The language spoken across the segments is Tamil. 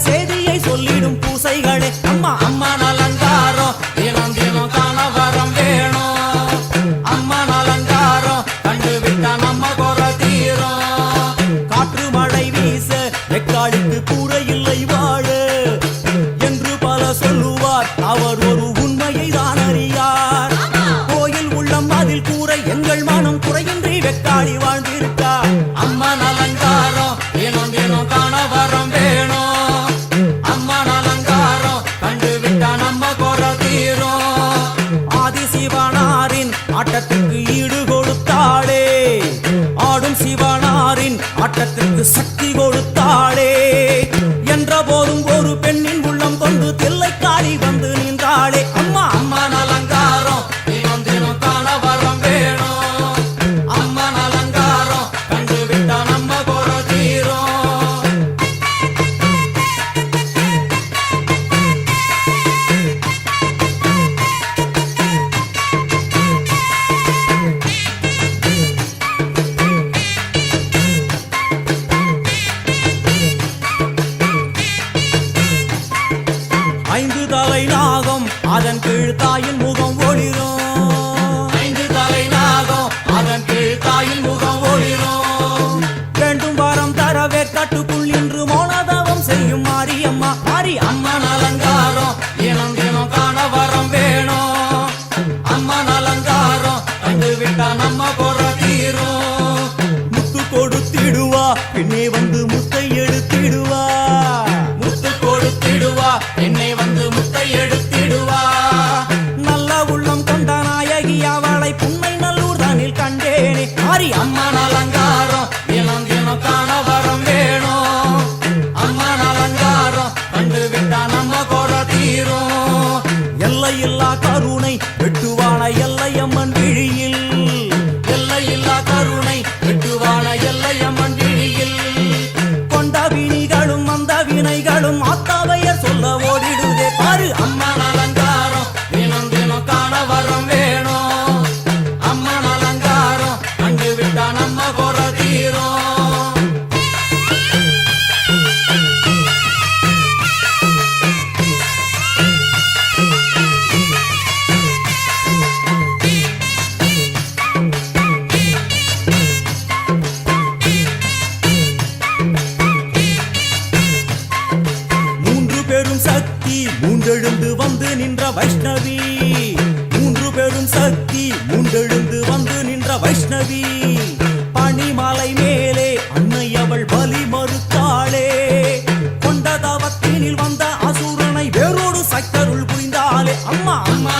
செய்தியை சொல்லிடும் பூசைகளே. அம்மா அம்மா அலங்காரம். தினம் தினம் கணவரம் வேணும். அம்மா அலங்காரம். கண்டு விட்டா நம்ம குற தீரும். காற்று மழை வீச எக்காலுக்கு கூட இல்லை வாழ. என்று பல சொல்லுவார். அவர் ஒரு உண்மையை தான் அறியார். கோயில் உள்ளம் அதில் கூற எங்கள் மனம் குறையின்றி வெக்காளி வாழ்ந்திருக்கார் ஆட்டத்துக்கு ஈடு கொடுத்தாளே. ஆடும் சிவனாரின் ஆட்டத்துக்கு சக்தி கொடுத்தாளே. என்ற போதும் ஒரு பெண்ணின் உள்ளம் கொண்டு தில்லைக்காளி வந்து கீழ் தாயின் முகம் ஒளிரும். ஐந்து தலை நாகம் அதன் கீழ் தாயின் முகம் ஒளிரும். வேண்டும் வாரம் தரவே கட்டுக்குள் இன்று மோனதவம் செய்யும் மாரியம்மா. மாரி அம்மா அலங்காரம் இனம் தினம் காண வரம் வேணும். அம்மா அலங்காரம் கண்டு விட்டா நம்ம போற தீரும் முத்து கொடுத்திடுவா பின்னே வந்து முத்தை எடுத்திடுவா. வைஷ்ணவி. மூன்று பெரும் சக்தி மூன்றெழுந்து வந்து நின்ற வைஷ்ணவி. பனிமலை மேலே அன்னை அவள் பலி மறுத்தாளே. கொண்ட தவத்தினில் வந்த அசூரனை வேறோடு சக்தருள் புரிந்தாளே. அம்மா அம்மா.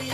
yeah